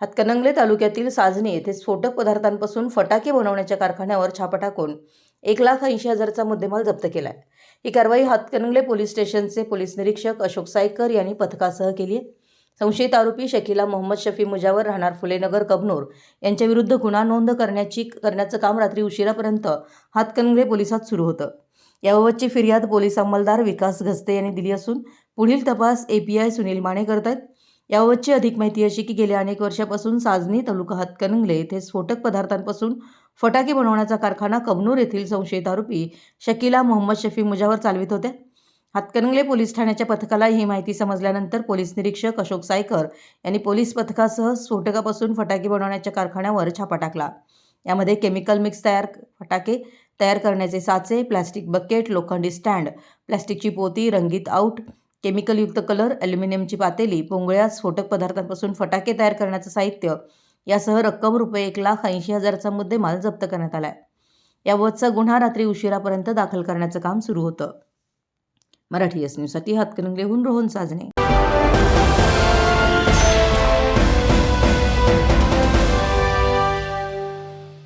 हातकणंगले तालुक्यातील साजणी येथे स्फोटक पदार्थांपासून फटाके बनवण्याच्या कारखान्यावर छापा टाकून एक लाख ऐंशी हजारचा मुद्देमाल जप्त केला आहे ही कारवाई हातकणंगले पोलीस स्टेशनचे पोलीस निरीक्षक अशोक सायकर यांनी पथकासह केली आहे. संशयित आरोपी शकीला मोहम्मद शफी मुजावर राहणार फुलेनगर कबनूर यांच्याविरुद्ध गुन्हा नोंद करण्याची करण्याचं काम रात्री उशिरापर्यंत हातकणंगले पोलिसात सुरू होतं. याबाबतची फिर्याद पोलीस अंमलदार विकास घस्ते यांनी दिली असून पुढील तपास एपीआय सुनील माने करत आहेत याबाबतची अधिक माहिती अशी की गेल्या अनेक वर्षापासून साजनी तालुका हातकणंगले येथे स्फोटक पदार्थांपासून फटाके बनवण्याचा कारखाना कमनूर येथील संशयित आरोपी शकीला मोहम्मद शफी मुजावर चालवित होत्या. हातकणंगले पोलीस ठाण्याच्या पथकाला ही माहिती समजल्यानंतर पोलीस निरीक्षक अशोक सायकर यांनी पोलीस पथकासह स्फोटकापासून फटाके बनवण्याच्या कारखान्यावर छापा टाकला. यामध्ये केमिकल मिक्स तयार फटाके तयार करण्याचे साचे प्लॅस्टिक बकेट लोखंडी स्टँड प्लॅस्टिकची पोती रंगीत आऊट केमिकलयुक्त कलर ॲल्युमिनियमची पातेली पोंगळ्या स्फोटक पदार्थांपासून फटाके तयार करण्याचं साहित्य यासह रक्कम रुपये एक लाख ऐंशी हजारचा मुद्देमाल जप्त करण्यात आला आहे याबाबतचा गुन्हा रात्री उशिरापर्यंत दाखल करण्याचं काम सुरू होतं. मराठी एस न्यूजसाठी हातकणंगलेहून रोहन साजणे.